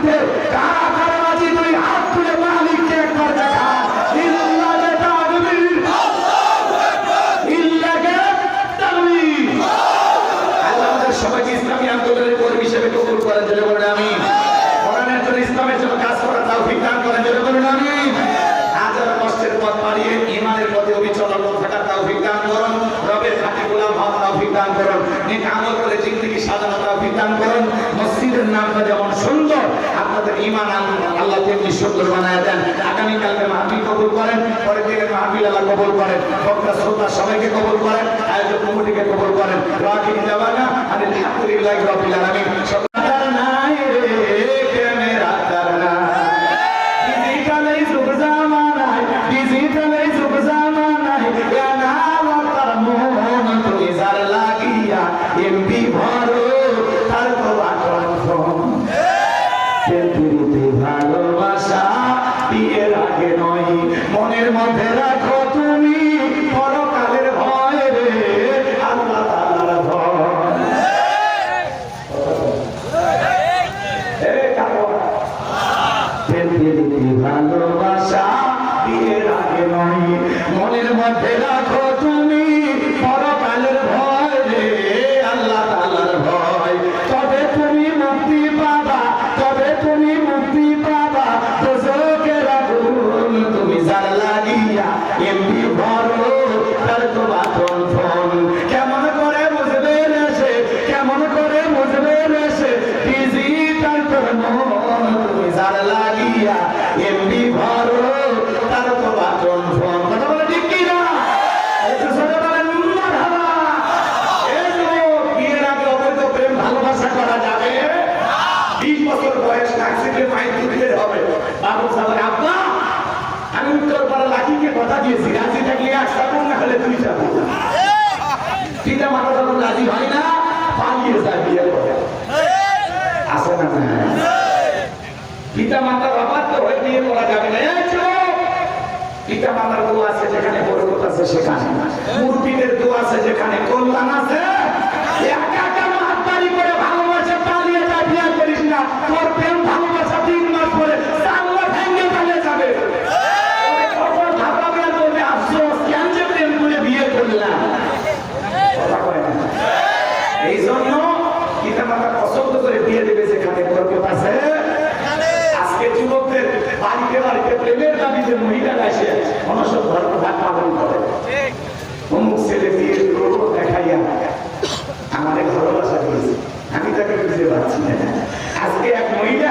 মাটিতে, কারা কারা কর্মী হিসেবে কবুল করেন জন্য ইসলামের কাজ করার তৌফিক দান করেন জন্য হাজার কষ্টের পথ পাড়িয়ে ইমানের পথে অবিচল থাকার তৌফিক দান করুন। রবের খাঁটি গোলাম হওয়ার তৌফিক দান করুন। করে জিন্দগি সাজানো তৌফিক দান করুন। মসজিদের নামটা যেমন সুন্দর আপনাদের ইমান আল্লাহ তেমনি সুন্দর বানায় দেন। আগামী কালকে মাহফিল কবুল করেন, পরের দিনের মাহফিল আল্লাহ কবুল করেন। বক্তা শ্রোতা সবাইকে কবুল করেন, আয়োজক কমিটিকে কবুল করেন। রাখিন দেওয়ানা আলহামদুলিল্লাহ রবিল সকাল নাই মায়ের দুধের হবে। আব্বা, আমি উত্তর পাড়া লাঠিকে কথা দিয়েছি। রাজি থাকলে না হলে তুই যাবি পিতা মাতা যখন রাজি হয় না, পালিয়ে যায় বিয়ে করে আসে না পিতা মাতার হয়ে বিয়ে করা যাবে না। পিতা মাতার দোয়া আছে যেখানে, বরকত আছে সেখানে। মুরব্বীদের দোয়া আছে যেখানে, কল্যাণ আছে একা একা মাতবাড়ি করে ভালোবাসা পালিয়ে যায় বিয়ে করিস না তোর প্রেম ভালোবাসা তিন মাস পরে চাঙ্গা ভেঙে পালিয়ে যাবে তখন ভাববে আর বলবে আফসোস কেন যে প্রেম করে বিয়ে করলাম কথা কয় না। এই জন্য পিতা মাতা পছন্দ করে বিয়ে দেবে যেখানে বরকত আছে আজকে যুবকদের বাড়িতে বাড়িতে প্রেমের দাবিতে মহিলা আসে অনসব ধর্ম ভাগ পালন করে অমুক ছেলে বিয়ে করব দেখাইয়া আমাদের ভালোবাসা দিয়েছে আমি তাকে বুঝতে পারছি না আজকে এক মহিলা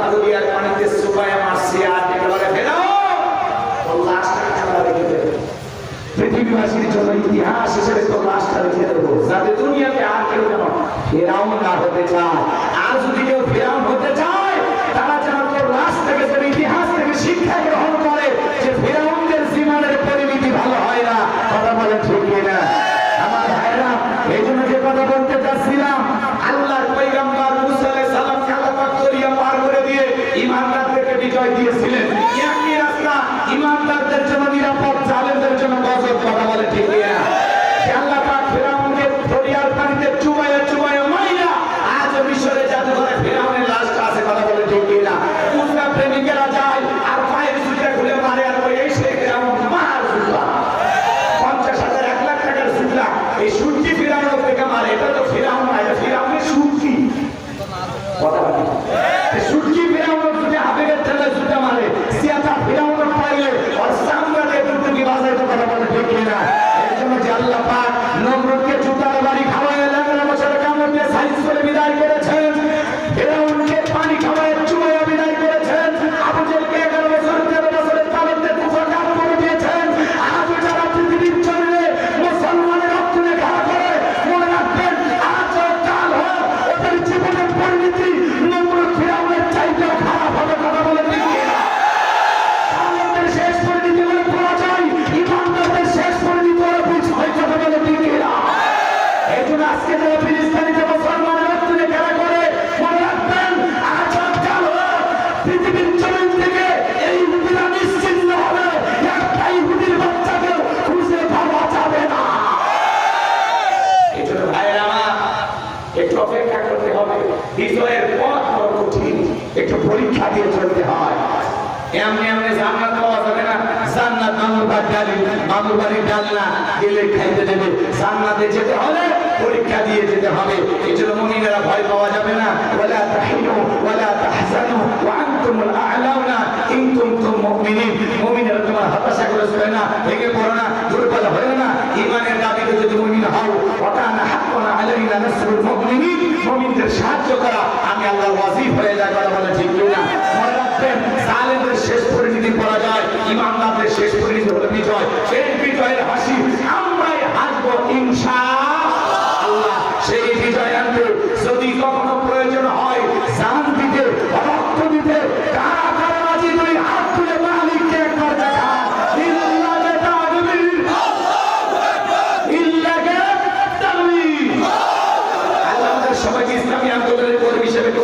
যে দুনিয়ার পানিতে সুবায় মারছে, আর ডেকে বলে ফেরাও পৃথিবীবাসীর জন্য ইতিহাস হিসেবে তো লাশটা রেখে যাতে আর কেউ যেন ফেরাও না হতে চায়। আর যদি কেউ ফেরাও হতে চায়, তারা যেন তোর লাশ থেকে তোর ইতিহাস থেকে শিক্ষা গ্রহণ একটু পরীক্ষা দিয়ে চলতে হয়। এমনি এমনি জান্নাত পাওয়া যাবে না। জান্নাত ডালি ডাল না দিলে খাইতে দেবে। জান্নাতে যেতে হলে পরীক্ষা দিয়ে যেতে হবে। এই জন্য মুমিনেরা ভয় পাওয়া যাবে না। ওয়ালা তাহিনু, ওয়ালা তাহজানু, ওয়া আনতুমুল আ'লাউনা, ইন কুনতুম মুমিনিন। মুমিনেরা তোমার হতাশা করে শুয়ে না, ভেঙে পড়ো না, দুর্বল হয়ে না। ঈমানের দাবিতে যদি মুমিন হও ওয়াকানা আলাইনা নাসরুল মুমিনিন, মুমিনদের সাহায্য করা, আমি আল্লাহর ওয়াজিব হয়ে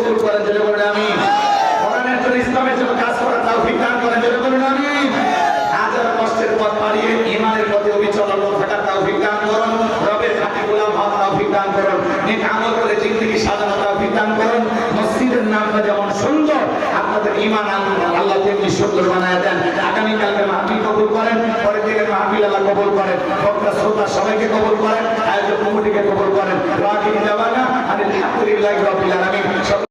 কবুল করেন জন্য বলেন, আমি। কোরআনের জন্য ইসলামের জন্য কাজ করার তৌফিক দান করেন জন্য বলেন, আমি। হাজার কষ্টের পথ পাড়িয়ে ইমানের পথে অবিচল অটল থাকার তৌফিক করুন। রবের খাঁটি গোলাম হওয়ার তৌফিক দান করুন। নেক আমল করে জিন্দগি সাজানো তৌফিক দান করুন। মসজিদের নামটা যেমন সুন্দর, আপনাদের ইমান আল্লাহ তেমনি সুন্দর বানায় দেন। আগামীকালকে মাহফিল কবুল করেন, পরের দিনের মাহফিল আল্লাহ কবুল করেন। বক্তা শ্রোতা সবাইকে কবুল করেন, আয়োজক কমিটিকে কবুল করেন। রাখি দেওয়ানা আলহামদুলিল্লাহ রবিল আলমী